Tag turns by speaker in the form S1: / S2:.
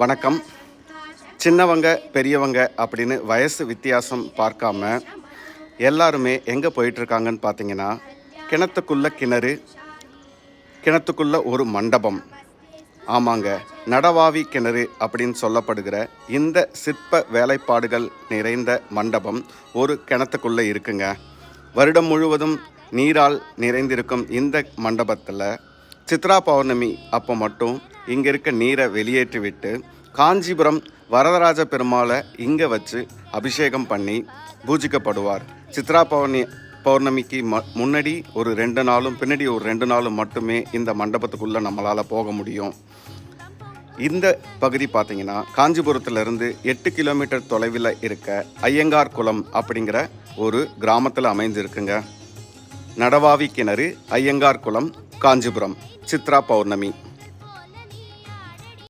S1: வணக்கம். சின்னவங்க பெரியவங்க அப்படின்னு வயசு வித்தியாசம் பார்க்காம எல்லாருமே எங்கே போயிட்டுருக்காங்கன்னு பார்த்தீங்கன்னா கிணத்துக்குள்ள கிணறு கிணத்துக்குள்ள ஒரு மண்டபம். ஆமாங்க நடவாவி கிணறு அப்படின்னு சொல்லப்படுகிற இந்த சிற்ப வேலைப்பாடுகள் நிறைந்த மண்டபம் ஒரு கிணத்துக்குள்ளே இருக்குங்க. வருடம் முழுவதும் நீரால் நிறைந்திருக்கும் இந்த மண்டபத்தில் சித்ரா பௌர்ணமி அப்போ மட்டும் இங்கே இருக்க நீரை வெளியேற்றி விட்டு காஞ்சிபுரம் வரதராஜ பெருமாளை இங்கே வச்சு அபிஷேகம் பண்ணி பூஜிக்கப்படுவார். சித்ரா பௌர்ணமி பௌர்ணமிக்கு ம முன்னாடி ஒரு ரெண்டு நாளும் பின்னாடி ஒரு ரெண்டு நாளும் மட்டுமே இந்த மண்டபத்துக்குள்ளே நம்மளால் போக முடியும். இந்த பகுதி பார்த்தீங்கன்னா காஞ்சிபுரத்திலிருந்து எட்டு கிலோமீட்டர் தொலைவில் இருக்க ஐயங்கார் குளம் அப்படிங்கிற ஒரு கிராமத்தில் அமைந்திருக்குங்க. நடவாவி கிணறு ஐயங்கார் குளம் காஞ்சிபுரம் சித்ரா பௌர்ணமி.